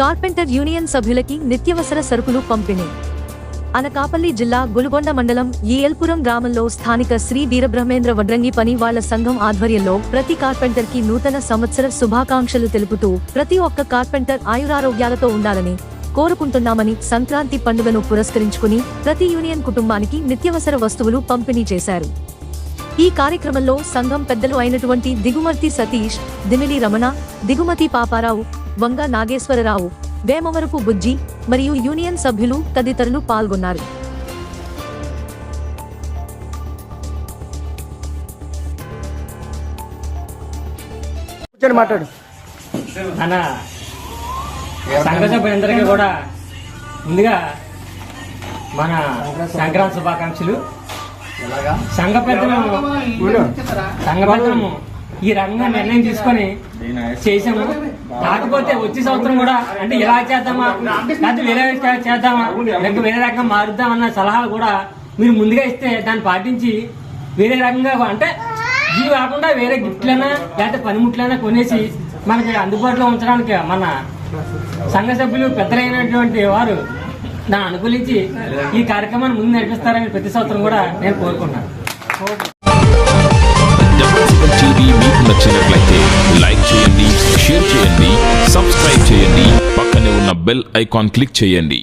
Carpenter union సభ్యులకి నిత్యవసర సరుకులు పంపిణీ. అనకాపల్లి జిల్లా గులుగొండ మండలం ఏఎల్పురం గ్రామంలో స్థానిక శ్రీ వీరబ్రహ్మేంద్ర వడ్రంగి పని వాళ్ళ సంఘం ఆధ్వర్యంలో ప్రతి కార్పెంటర్కి నూతన సంవత్సర శుభాకాంక్షలు తెలుపుతూ ప్రతి ఒక్క కార్పెంటర్ ఆయురారోగ్యాలతో ఉండాలని కోరుకుంటున్నామని సంక్రాంతి పండుగను పురస్కరించుకుని ప్రతి యూనియన్ కుటుంబానికి నిత్యవసర వస్తువులు పంపిణీ చేశారు. ఈ కార్యక్రమంలో సంఘం పెద్దలు అయినటువంటి దిగుమర్తి సతీష్ దిమిలి రమణ దిగుమతి పాపారావు వంగ నాగేశ్వరరావు వేమవరపు బుజ్జి మరియు యూనియన్ సభ్యులు తదితరులు పాల్గొన్నారు. మాట్లాడు. మన సంఘ సభ్యులందరికీ కూడా ముందుగా మన సంక్రాంతి శుభాకాంక్షలు. సంఘ పెద్దలు సంఘ పెద్దలము. ఈ రంగంగా నిర్ణయం తీసుకొని చేసాము కాకపోతే వచ్చే సంవత్సరం కూడా అంటే ఇలా చేద్దామా? లేకపోతే వేరే చేద్దామా? లేకపోతే వేరే రకంగా మారుద్దామన్న సలహాలు కూడా మీరు ముందుగా ఇస్తే దాన్ని పాటించి వేరే రకంగా అంటే ఇవి కాకుండా వేరే గిఫ్ట్లైనా లేకపోతే పనిముట్లైనా కొనేసి మనకి అందుబాటులో ఉంచడానికి మన సంఘ సభ్యులు పెద్దలైనటువంటి వారు నా అనుకూలించి ఈ కార్యక్రమాన్ని ముందు నడిపిస్తారని ప్రతి సంవత్సరం కూడా నేను కోరుకుంటున్నాను. టీవీ మీకు నచ్చినట్లయితే లైక్ చేయండి షేర్ చేయండి సబ్స్క్రైబ్ చేయండి పక్కనే ఉన్న బెల్ ఐకాన్ క్లిక్ చేయండి.